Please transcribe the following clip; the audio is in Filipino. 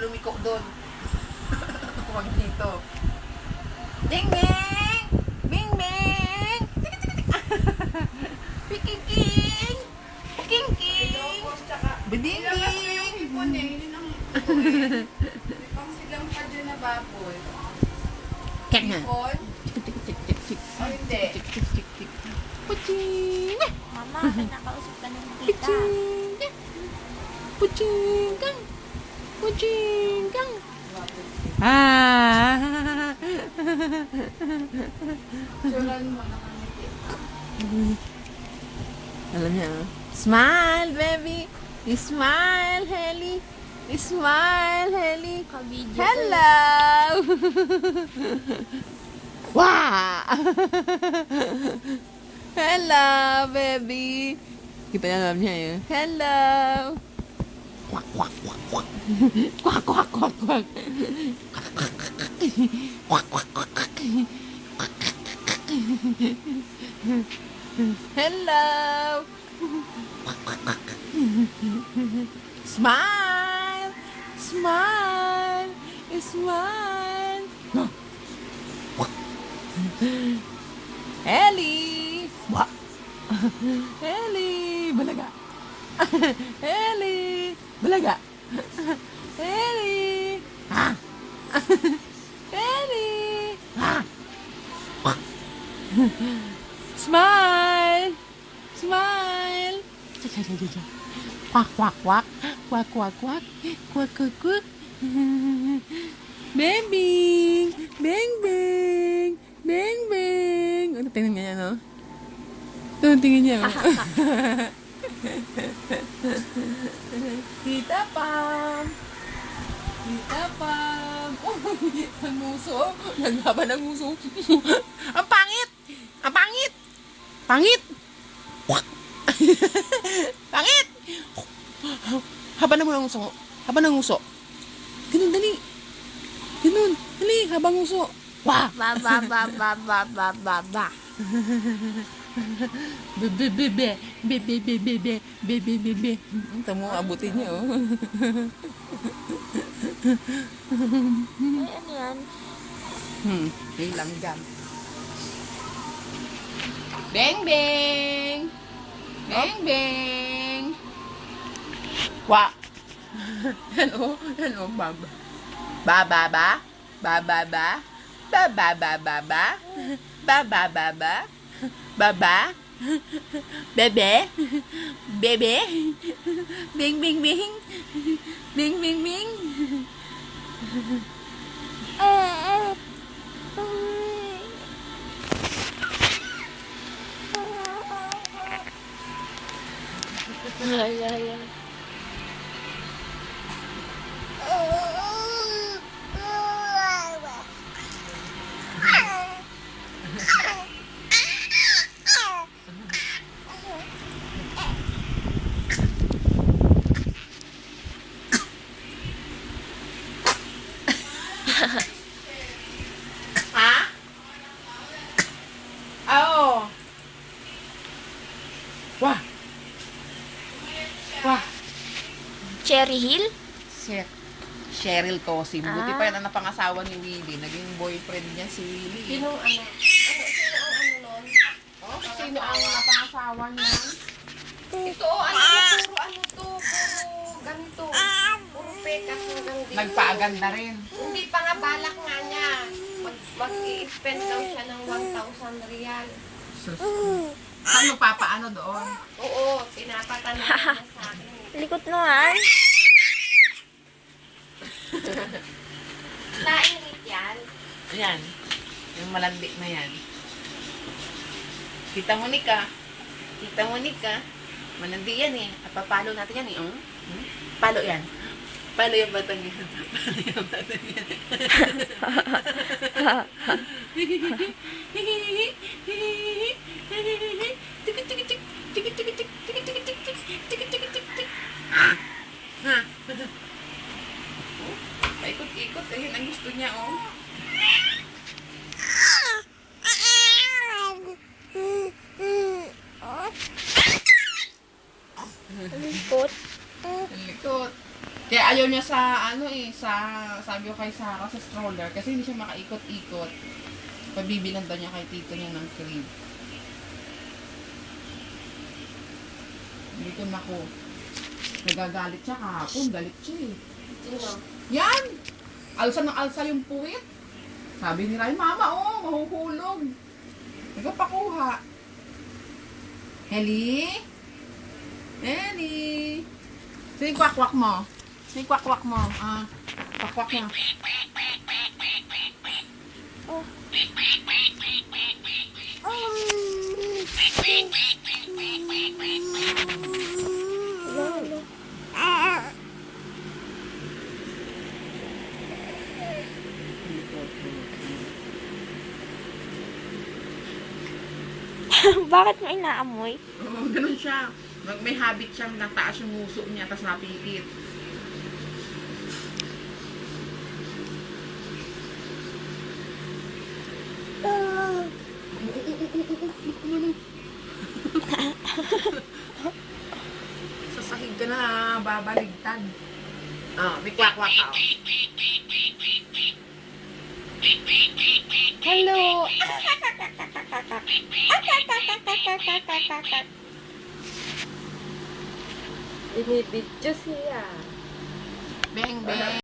lumiko doon. Huwag dito. Ding ding! Bing bing! Tik tik tik! Pikiking! King-king! Biding Ilabas ko yung ipon eh. Yun ang eh. May pang silang pa dyan na baboy. Kaya nga. Ipon? Tik tik tik tik tik. O hindi. Tik tik tik tik. Puching! Mama, kinakausap ka ng tita. Puching! Puching kang! Puching kang! Ah! Alam niya, ah. Smile, baby! Smile, Heli! Smile, Heli! Kabidyo. Hello! wow! Hello, baby! Kita niya alam niya yun. Hello! Quack, quack, quack, quack. Quack, quack, quack, quack. Quack, quack, quack, quack. Hello! Smile! Smile! Smile! Ellie! Wa! Ellie! Balaga! Eli, boleh gak Eli, ah, Eli, Hah? smile. Smile. Cek cek quak quak kuak kuak kuak kuak kuak kuak kuak kuak kuak beng bang bang bang beng beng udah tingginya lo tuh tingginya Tita Pam! Tita Pam! Oh, ang muso! Naglaban ng muso! ang pangit! Ang pangit! Pangit! pangit! Haba na mo ng uso. Haba ng uso. Ganun, dali. Ganun, dali. Habang uso. Wah! Ba, ba, ba, ba, ba, ba, ba, ba. Bebe, bebe, bebe, bebe, bebe, bebe, bebe. Ito mo, abutin niya, oh. Ano yan? Hmm, may langgam. Bang, bang! Bang, bang! Wa! yan, oh. Yan, oh, baba. Ba, ba, ba? Ba, ba, ba? Ba, ba, ba, ba, ba? Ba, ba, ba, ba? Baba? Bebe? Bebe? Bing, bing, bing? Bing, bing, bing? Ay, ay, ay. Ha? Cherry Hill? Sher Cheryl. Buti Ah. pa yan ang napangasawa ni Willie. Naging boyfriend niya si Willie. Sinong ano? Ano, sino ang ano nun? Oh, sino ang napangasawa niya? Ito, ano to? Puro ano to? Puro ganito. Puro pekas hanggang dito. Nagpaaganda rin. Hindi pa nga balak nga niya. Mag, mag-i-spend daw siya ng 1,000 real. Sus. Ano papaano doon? Oo, pinapatanong niya sa akin. Likot naman. Laing rit yan. Ayan. Yung malandi na yan. Tita Monica. Tita Monica. Malandi yan eh. At papalo natin yan eh. Oh. Hmm? Palo yan. Palo yung batang yan. Palo yung batang yan. Ha? Oh, Paikot-ikot. Ayun ang gusto niya oh. Likot. Ang likot. Kaya ayaw niya sa, ano eh, sa, sabi ko kay Sarah, sa stroller, kasi hindi siya makaikot-ikot. Pabibilan daw niya kay tito niya ng crib. Dito na ko. Nagagalit siya kahapon, galit siya eh. Sino? Yan! Alsa ng alsa yung puwit. Sabi ni Ray, Mama, oh, mahuhulog. Nagpapakuha. Heli? Heli? Sige, kwak-kwak mo. Sige, kwak-kwak mo. Ah, kwak-kwak mo. Oh. Bakit mo inaamoy? Oo, ganun siya. Mag- May habit siyang nataas yung nguso niya, tapos napikit. Sasahig ka na, babaligtad. Ah, may kwak-kwak ka. Hello. Binibidyo siya. Beng, beng.